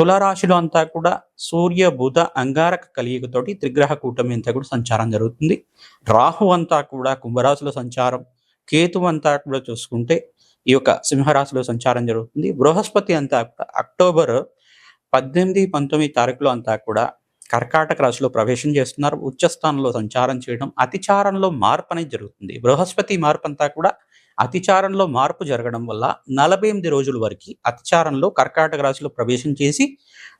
తులారాశిలో అంతా కూడా సూర్య బుధ అంగారక కలియుగతోటి త్రిగ్రహ కూటమి అంతా కూడా సంచారం జరుగుతుంది. రాహు అంతా కూడా కుంభరాశిలో సంచారం. కేతు అంతా కూడా చూసుకుంటే ఈ యొక్క సింహరాశిలో సంచారం జరుగుతుంది. బృహస్పతి అంతా కూడా అక్టోబర్ పద్దెనిమిది పంతొమ్మిది తారీఖులో అంతా కూడా కర్కాటక రాశిలో ప్రవేశం చేస్తున్నారు. ఉచ్చస్థానంలో సంచారం చేయడం అతిచారంలో మార్పు అనేది జరుగుతుంది. బృహస్పతి మార్పు అంతా కూడా అతిచారంలో మార్పు జరగడం వల్ల నలభై ఎనిమిది రోజుల వరకు అతిచారంలో కర్కాటక రాశిలో ప్రవేశం చేసి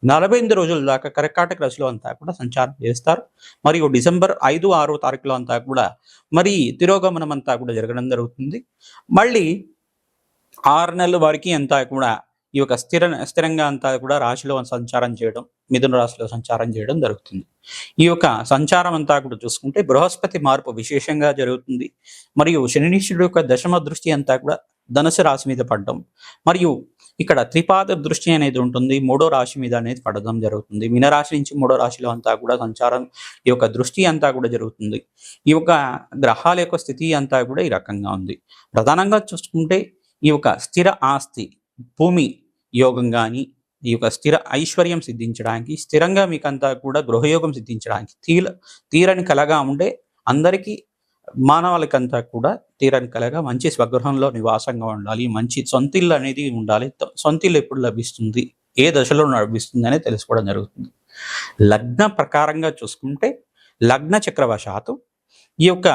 నలభై ఎనిమిది రోజుల దాకా కర్కాటక రాశిలో అంతా కూడా సంచారం చేస్తారు. మరియు డిసెంబర్ ఐదు ఆరో తారీఖులో అంతా కూడా మరి తిరోగమనం అంతా కూడా జరగడం జరుగుతుంది. మళ్ళీ ఆరు నెలల వరకు అంతా కూడా ఈ యొక్క స్థిర స్థిరంగా అంతా కూడా రాశిలో సంచారం చేయడం మిథున రాశిలో సంచారం చేయడం జరుగుతుంది. ఈ యొక్క సంచారం అంతా కూడా చూసుకుంటే బృహస్పతి మార్పు విశేషంగా జరుగుతుంది. మరియు శనినీశ్వరుడు యొక్క దశమ దృష్టి అంతా కూడా ధనుసు రాశి మీద పడడం. మరియు ఇక్కడ త్రిపాద దృష్టి అనేది ఉంటుంది. మూడో రాశి మీద అనేది పడడం జరుగుతుంది. మీనరాశి నుంచి మూడో రాశిలో అంతా కూడా సంచారం ఈ యొక్క దృష్టి అంతా కూడా జరుగుతుంది. ఈ యొక్క గ్రహాల యొక్క స్థితి అంతా కూడా ఈ రకంగా ఉంది. ప్రధానంగా చూసుకుంటే ఈ యొక్క స్థిర ఆస్తి భూమి యోగం కానీ ఈ యొక్క స్థిర ఐశ్వర్యం సిద్ధించడానికి స్థిరంగా మీకంతా కూడా గృహయోగం సిద్ధించడానికి తీల తీరని కలగా ఉండే అందరికీ మానవాళికంతా కూడా తీరని కలగా మంచి స్వగృహంలో నివాసంగా ఉండాలి. మంచి సొంతిల్లు అనేది ఉండాలి. సొంతిల్లు ఎప్పుడు లభిస్తుంది? ఏ దశలో లభిస్తుంది అనేది తెలుసుకోవడం జరుగుతుంది. లగ్న ప్రకారంగా చూసుకుంటే లగ్న చక్రవశాత్తు ఈ యొక్క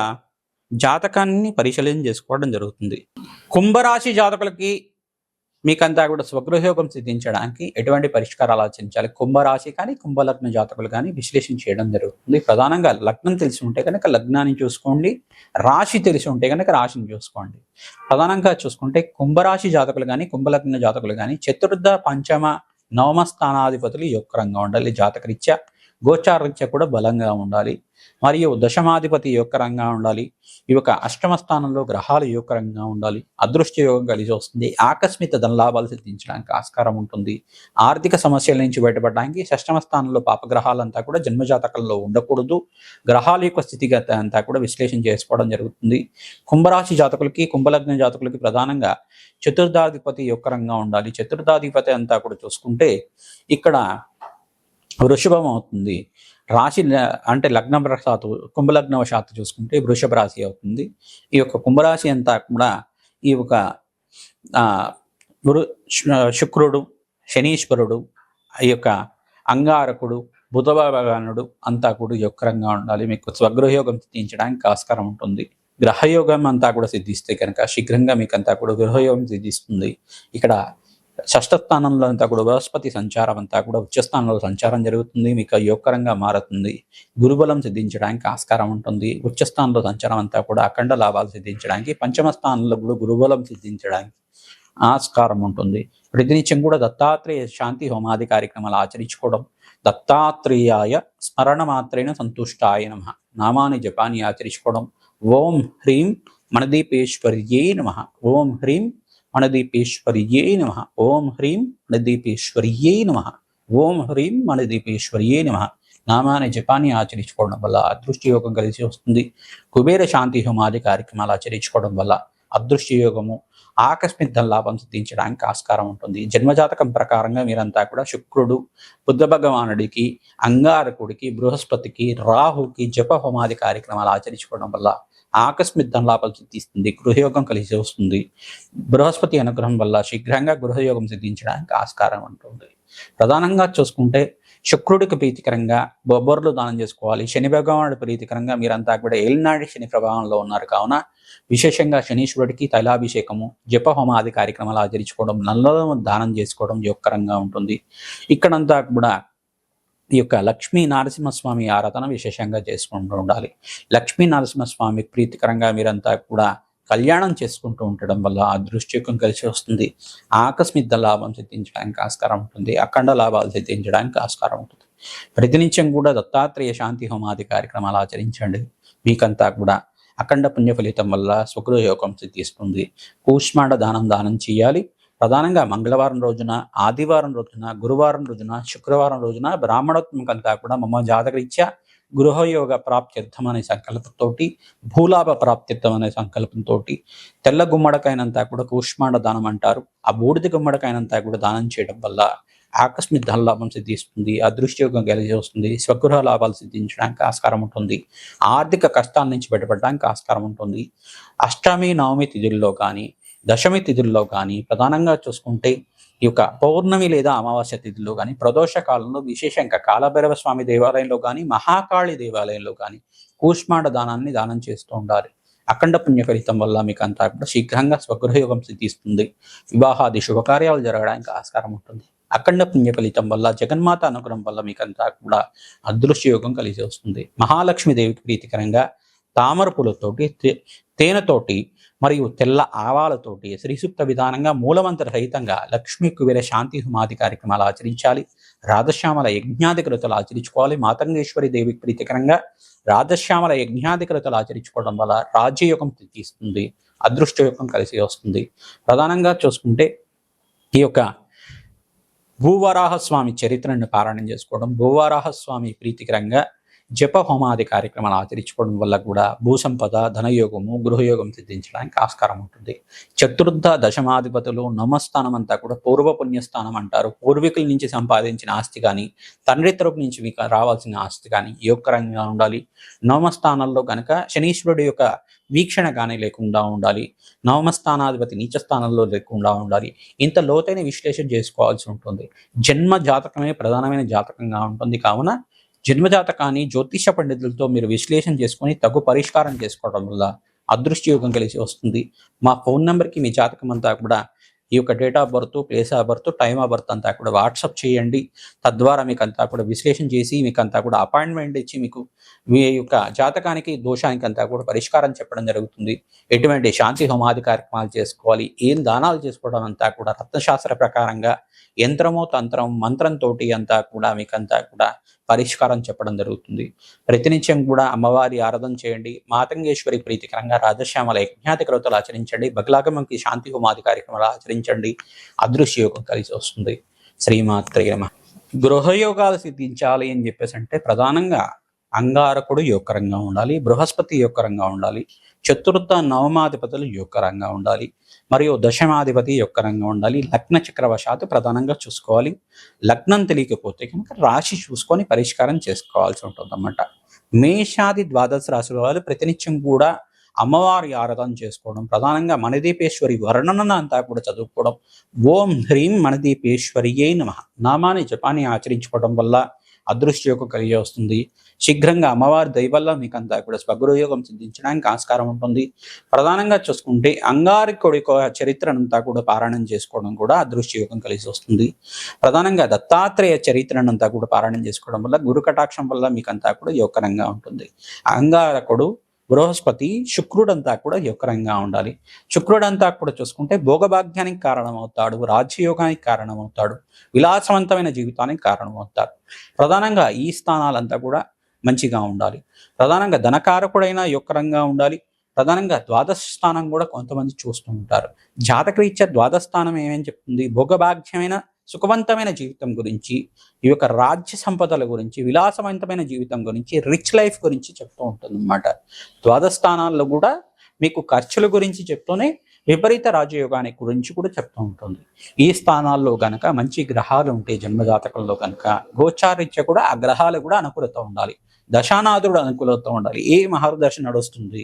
జాతకాన్ని పరిశీలన చేసుకోవడం జరుగుతుంది. కుంభరాశి జాతకులకి మీకంతా కూడా స్వగృహయోగం సిద్ధించడానికి ఎటువంటి పరిష్కారాలు ఆలోచించాలి? కుంభరాశి కానీ కుంభలగ్న జాతకులు కానీ విశ్లేషణ చేయడం జరుగుతుంది. ప్రధానంగా లగ్నం తెలిసి ఉంటే కనుక లగ్నాన్ని చూసుకోండి. రాశి తెలిసి ఉంటే కనుక రాశిని చూసుకోండి. ప్రధానంగా చూసుకుంటే కుంభరాశి జాతకులు కానీ కుంభలగ్న జాతకులు కానీ చతుర్థ పంచమ నవమ స్థానాధిపతులు యొక్క రంగా ఉండాలి జాతకరీత్యా. గోచారరీత్యా కూడా బలంగా ఉండాలి. మరియు దశమాధిపతి యొక్క రంగా ఉండాలి. ఈ యొక్క అష్టమ స్థానంలో గ్రహాలు యొక్క రంగా ఉండాలి. అదృష్ట యోగం కలిసి వస్తుంది. ఆకస్మిక ధనలాభాలు సిద్ధించడానికి ఆస్కారం ఉంటుంది. ఆర్థిక సమస్యల నుంచి బయటపడడానికి షష్టమ స్థానంలో పాపగ్రహాలంతా కూడా జన్మజాతకంలో ఉండకూడదు. గ్రహాల యొక్క స్థితిగత అంతా కూడా విశ్లేషణ చేసుకోవడం జరుగుతుంది. కుంభరాశి జాతకులకి కుంభలగ్న జాతకులకి ప్రధానంగా చతుర్థాధిపతి యొక్క రంగా ఉండాలి. చతుర్థాధిపతి అంతా కూడా చూసుకుంటే ఇక్కడ వృషభం అవుతుంది. రాశి అంటే లగ్నం వశాత్తు కుంభలగ్న వశాత్తు చూసుకుంటే వృషభ రాశి అవుతుంది. ఈ యొక్క కుంభరాశి అంతా కూడా ఈ యొక్క శుక్రుడు శనీశ్వరుడు ఈ యొక్క అంగారకుడు బుధ భగవానుడు అంతా కూడా యొక్కరంగా ఉండాలి. మీకు స్వగృహయోగం సిద్ధించడానికి ఆస్కారం ఉంటుంది. గ్రహయోగం అంతా కూడా సిద్ధిస్తే కనుక శీఘ్రంగా మీకు అంతా కూడా గృహయోగం సిద్ధిస్తుంది. ఇక్కడ షష్ఠ స్థానంలో అంతా కూడా బృహస్పతి సంచారం అంతా కూడా ఉచ్చస్థానంలో సంచారం జరుగుతుంది. మీకు యోగకరంగా మారుతుంది. గురుబలం సిద్ధించడానికి ఆస్కారం ఉంటుంది. ఉచ్చస్థానంలో సంచారం అంతా కూడా అఖండ లాభాలు సిద్ధించడానికి పంచమ స్థానంలో కూడా గురుబలం సిద్ధించడానికి ఆస్కారం ఉంటుంది. ప్రతినిత్యం కూడా దత్తాత్రేయ శాంతి హోమాది కార్యక్రమాలు ఆచరించుకోవడం దత్తాత్రేయాయ స్మరణ మాత్రేణ సంతుష్టాయ నమ. నామాని జపాన్ని ఆచరించుకోవడం. ఓం హ్రీం మణదీపేశ్వర్యే నమ. ఓం హ్రీం మణదీపేశ్వర్యే నమ. ఓం హ్రీం మణదీపేశ్వర్యే నమ. ఓం హ్రీం మణదీపేశ్వర్యే నమ. నామాన్ని జపాన్ని ఆచరించుకోవడం వల్ల అదృష్టి యోగం కలిసి వస్తుంది. కుబేర శాంతి హోమాది కార్యక్రమాలు ఆచరించుకోవడం వల్ల అదృష్టి యోగము ఆకస్మిక లాభం సిద్ధించడానికి ఆస్కారం ఉంటుంది. జన్మజాతకం ప్రకారంగా మీరంతా కూడా శుక్రుడు బుద్ధ భగవానుడికి అంగారకుడికి బృహస్పతికి రాహుకి జప హోమాది కార్యక్రమాలు ఆచరించుకోవడం వల్ల ఆకస్మిక ధనలాభాలు సిద్ధిస్తుంది గృహయోగం కలిసి వస్తుంది. బృహస్పతి అనుగ్రహం వల్ల శీఘ్రంగా గృహయోగం సిద్ధించడానికి ఆస్కారం ఉంటుంది. ప్రధానంగా చూసుకుంటే శుక్రుడికి ప్రీతికరంగా బొబ్బర్లు దానం చేసుకోవాలి. శని భగవానుడి ప్రీతికరంగా మీరంతా కూడా ఏలినాడి శని ప్రభావంలో ఉన్నారు. కావున విశేషంగా శనీశ్వరుడికి తైలాభిషేకము జప హోమాది కార్యక్రమాలు ఆచరించుకోవడం నల్లలను దానం చేసుకోవడం యోగకరంగా ఉంటుంది. ఇక్కడంతా కూడా ఈ యొక్క లక్ష్మీ నరసింహస్వామి ఆరాధన విశేషంగా చేసుకుంటూ ఉండాలి. లక్ష్మీ నరసింహస్వామికి ప్రీతికరంగా మీరంతా కూడా కళ్యాణం చేసుకుంటూ ఉండడం వల్ల అదృష్టయుగం కలిసి వస్తుంది. ఆకస్మిక లాభం సిద్ధించడానికి ఆస్కారం ఉంటుంది. అఖండ లాభాలు సిద్ధించడానికి ఆస్కారం ఉంటుంది. ప్రతినిత్యం కూడా దత్తాత్రేయ శాంతి హోమాది కార్యక్రమాలు ఆచరించండి. మీకంతా కూడా అఖండ పుణ్య ఫలితం వల్ల శుక్రయోగం సిద్ధిస్తుంది. కూష్మాండ దానం దానం చేయాలి. ప్రధానంగా మంగళవారం రోజున ఆదివారం రోజున గురువారం రోజున శుక్రవారం రోజున బ్రాహ్మణోత్మకంతా కూడా మమ్మ జాతకరీత్యా గృహయోగ ప్రాప్త్యర్థం అనే సంకల్పంతోటి భూలాభ ప్రాప్త్యర్థం అనే సంకల్పంతో తెల్ల గుమ్మడికాయనంతా కూడా కూష్మాండ దానం అంటారు. ఆ బూడిద గుమ్మడికాయనంతా కూడా దానం చేయడం వల్ల ఆకస్మిక ధన లాభం సిద్ధిస్తుంది అదృష్టయోగం కలిసి స్వగృహ లాభాలు సిద్ధించడానికి ఆస్కారం ఉంటుంది ఆర్థిక కష్టాల నుంచి బయటపడడానికి ఆస్కారం ఉంటుంది. అష్టమి నవమి తిథుల్లో కానీ దశమి తిథుల్లో కానీ ప్రధానంగా చూసుకుంటే ఈ యొక్క పౌర్ణమి లేదా అమావాస్య తిథుల్లో కానీ ప్రదోష కాలంలో విశేషంగా కాలభైరవ స్వామి దేవాలయంలో కానీ మహాకాళి దేవాలయంలో కానీ కూష్మాండ దానాన్ని దానం చేస్తూ ఉండాలి. అఖండ పుణ్య ఫలితం వల్ల మీకు అంతా కూడా శీఘ్రంగా స్వగృహయోగం సిద్ధిస్తుంది. వివాహాది శుభకార్యాలు జరగడానికి ఆస్కారం ఉంటుంది. అఖండ పుణ్య ఫలితం వల్ల జగన్మాత అనుగ్రహం వల్ల మీకంతా కూడా అదృశ్య యోగం కలిసి వస్తుంది. మహాలక్ష్మి దేవికి ప్రీతికరంగా తామర పూలతోటి తే- తేనెతోటి మరియు తెల్ల ఆవాలతోటి శ్రీసూక్త విధానంగా మూలమంత్ర రహితంగా లక్ష్మీ కుబేర శాంతి హుమాది కార్యక్రమాలు ఆచరించాలి. రాధశ్యామల యజ్ఞాధికృతలు ఆచరించుకోవాలి. మాతంగేశ్వరి దేవికి ప్రీతికరంగా రాధశ్యామల యజ్ఞాధికృతలు ఆచరించుకోవడం వల్ల రాజ్యయోగం తీస్తుంది. అదృష్టయోగం కలిసి వస్తుంది. ప్రధానంగా చూసుకుంటే ఈ యొక్క భూవరాహస్వామి చరిత్రను పారాయణం చేసుకోవడం భూవరాహస్వామి ప్రీతికరంగా జప హోమాది కార్యక్రమాలు ఆచరించుకోవడం వల్ల కూడా భూసంపద ధనయోగము గృహయోగం సిద్ధించడానికి ఆస్కారం ఉంటుంది. చతుర్థ దశమాధిపతులు నమస్థానం అంతా కూడా పూర్వ పుణ్యస్థానం అంటారు. పూర్వీకుల నుంచి సంపాదించిన ఆస్తి కానీ తండ్రి తరపు నుంచి మీకు రావాల్సిన ఆస్తి కానీ యోగకరంగా ఉండాలి. నవమస్థానాల్లో కనుక శనీశ్వరుడు యొక్క వీక్షణ కానీ లేకుండా ఉండాలి. నవమస్థానాధిపతి నీచ స్థానంలో లేకుండా ఉండాలి. ఇంత లోతైన విశ్లేషణ చేసుకోవాల్సి ఉంటుంది. జన్మ జాతకమే ప్రధానమైన జాతకంగా ఉంటుంది. కావున జన్మజాతకాన్ని జ్యోతిష పండితులతో మీరు విశ్లేషణ చేసుకొని తగు పరిష్కారం చేసుకోవడం వల్ల అదృష్ట యోగం కలిసి వస్తుంది. మా ఫోన్ నెంబర్కి మీ జాతకం అంతా కూడా ఈ యొక్క date of birth place of birth time of birth అంతా కూడా వాట్సాప్ చేయండి. తద్వారా మీకు అంతా కూడా విశ్లేషణ చేసి మీకు అంతా కూడా అపాయింట్మెంట్ ఇచ్చి మీకు మీ యొక్క జాతకానికి దోషానికి అంతా కూడా పరిష్కారం చెప్పడం జరుగుతుంది. ఎటువంటి శాంతి హోమాది కార్యక్రమాలు చేసుకోవాలి ఏం దానాలు చేసుకోవడం అంతా కూడా రత్నశాస్త్ర ప్రకారంగా యంత్రమో తంత్రం మంత్రంతో అంతా కూడా మీకంతా కూడా పరిష్కారం చెప్పడం జరుగుతుంది. ప్రతినిత్యం కూడా అమ్మవారి ఆరాధన చేయండి. మాతంగేశ్వరి ప్రీతికరంగా రాజశ్యామల యజ్ఞాతి క్రతులు ఆచరించండి. బగలాగమంకి శాంతి హోమాది కార్యక్రమాలు ఆచరించండి. అదృశ్య యోగం కలిసి వస్తుంది. శ్రీమాత్రే నమ. గృహయోగాలు సిద్ధించాలి అని చెప్పేసి అంటే ప్రధానంగా అంగారకుడు యోగకరంగా ఉండాలి. బృహస్పతి యోగకరంగా ఉండాలి. చతుర్థ నవమాధిపతులు యోగకరంగా ఉండాలి. మరియు దశమాధిపతి యొక్క రంగం ఉండాలి. లగ్న చక్రవశాత్తు ప్రధానంగా చూసుకోవాలి. లగ్నం తెలియకపోతే కనుక రాశి చూసుకొని పరిష్కారం చేసుకోవాల్సి ఉంటుంది అన్నమాట మేషాది ద్వాదశ రాశుల వాళ్ళు ప్రతినిత్యం కూడా అమ్మవారి ఆరాధన చేసుకోవడం ప్రధానంగా మణిదీపేశ్వరి వర్ణన అంతా కూడా చదువుకోవడం ఓం హ్రీం మణిదీపేశ్వరియే నమ నామాన్ని జపాన్ని ఆచరించుకోవడం వల్ల అదృష్టయోగం కలిగి వస్తుంది. శీఘ్రంగా అమ్మవారి దయ వల్ల మీకు అంతా కూడా స్వగృహయోగం సిద్ధించడానికి ఆస్కారం ఉంటుంది. ప్రధానంగా చూసుకుంటే అంగారకుడి కొడుకు చరిత్రనంతా కూడా పారాయణం చేసుకోవడం కూడా అదృష్టయోగం కలిసి వస్తుంది. ప్రధానంగా దత్తాత్రేయ చరిత్రనంతా కూడా పారాయణం చేసుకోవడం వల్ల గురు కటాక్షం వల్ల మీకు అంతా కూడా యోగకరంగా ఉంటుంది. అంగారకుడు బృహస్పతి శుక్రుడంతా కూడా యుక్రంగా ఉండాలి. శుక్రుడంతా కూడా చూసుకుంటే భోగభాగ్యానికి కారణమవుతాడు రాజ్యయోగానికి కారణమవుతాడు విలాసవంతమైన జీవితానికి కారణమవుతాడు. ప్రధానంగా ఈ స్థానాలంతా కూడా మంచిగా ఉండాలి. ప్రధానంగా ధనకారకుడైన యుక్రంగా ఉండాలి. ప్రధానంగా ద్వాదశ స్థానం కూడా కొంతమంది చూస్తూ ఉంటారు. జాతకరీత్యా ద్వాదశ స్థానం ఏమని చెప్తుంది? భోగభాగ్యమైన సుఖవంతమైన జీవితం గురించి ఈ యొక్క రాజ్య సంపదల గురించి విలాసవంతమైన జీవితం గురించి రిచ్ లైఫ్ గురించి చెప్తూ ఉంటుంది అన్నమాట ద్వాదశ స్థానాల్లో కూడా మీకు ఖర్చుల గురించి చెప్తూనే విపరీత రాజయోగానికి గురించి కూడా చెప్తూ ఉంటుంది. ఈ స్థానాల్లో గనక మంచి గ్రహాలు ఉంటే జన్మజాతకంలో కనుక గోచారీత్య కూడా ఆ గ్రహాలు కూడా అనుకూలత ఉండాలి. దశానాథుడు అనుకూలత ఉండాలి. ఏ మహర్దశ నడుస్తుంది?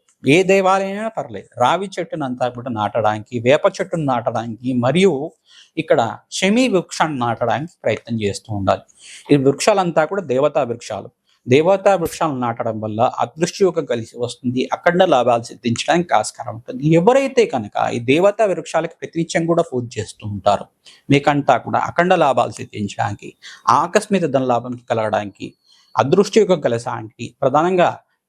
ఏ దేవాలయమైనా పర్లేదు. రావి చెట్టును అంతా కూడా నాటడానికి వేప చెట్టును నాటడానికి మరియు ఇక్కడ శమీ వృక్షాన్ని నాటడానికి ప్రయత్నం చేస్తూ ఉండాలి. ఈ వృక్షాలంతా కూడా దేవతా వృక్షాలు. దేవతా వృక్షాలను నాటడం వల్ల అదృష్టయోగం కలిసి వస్తుంది. అఖండ లాభాలు సిద్ధించడానికి ఆస్కారం ఉంటుంది. ఎవరైతే కనుక ఈ దేవతా వృక్షాలకి ప్రతినిత్యం కూడా పూజ చేస్తూ ఉంటారు మీకంతా కూడా అఖండ లాభాలు సిద్ధించడానికి ఆకస్మిక ధన లాభం కలగడానికి అదృష్టయోగం కలసడానికి ప్రధానంగా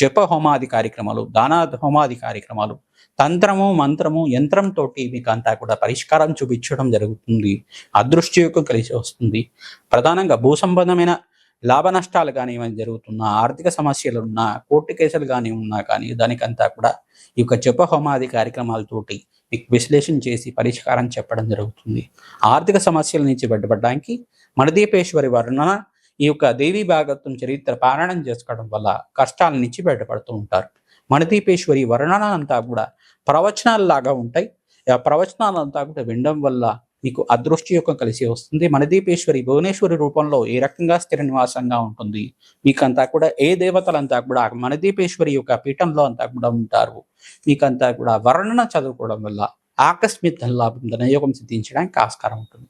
జప హోమాది కార్యక్రమాలు దాన హోమాది కార్యక్రమాలు తంత్రము మంత్రము యంత్రంతో మీకు అంతా కూడా పరిష్కారం చూపించడం జరుగుతుంది. అదృష్టయోగం కలిసి వస్తుంది. ప్రధానంగా భూ సంబంధమైన లాభ నష్టాలు కానీ ఏమైనా జరుగుతున్నా ఆర్థిక సమస్యలు ఉన్నా కోర్టు కేసులు కానీ ఉన్నా కానీ దానికంతా కూడా ఈ యొక్క జప హోమాది కార్యక్రమాలతోటి మీకు విశ్లేషణ చేసి పరిష్కారం చెప్పడం జరుగుతుంది. ఆర్థిక సమస్యల నుంచి బయటపడడానికి మణదీపేశ్వరి వర్ణన ఈ యొక్క దేవి భాగత్వం చరిత్ర పారాయణం చేసుకోవడం వల్ల కష్టాల నుంచి బయటపడుతూ ఉంటారు. మణిదీపేశ్వరి వర్ణన అంతా కూడా ప్రవచనాలు లాగా ఉంటాయి. ఆ ప్రవచనాలంతా కూడా వినడం వల్ల మీకు అదృష్టి యొక్క కలిసి వస్తుంది. మణిదీపేశ్వరి భువనేశ్వరి రూపంలో ఏ రకంగా స్థిర నివాసంగా ఉంటుంది? మీకంతా కూడా ఏ దేవతలంతా కూడా మణిదీపేశ్వరి యొక్క పీఠంలో అంతా కూడా ఉంటారు. మీకంతా కూడా వర్ణన చదువుకోవడం వల్ల ఆకస్మిక ధనలాభం ధనయోగం సిద్ధించడానికి ఆస్కారం ఉంటుంది.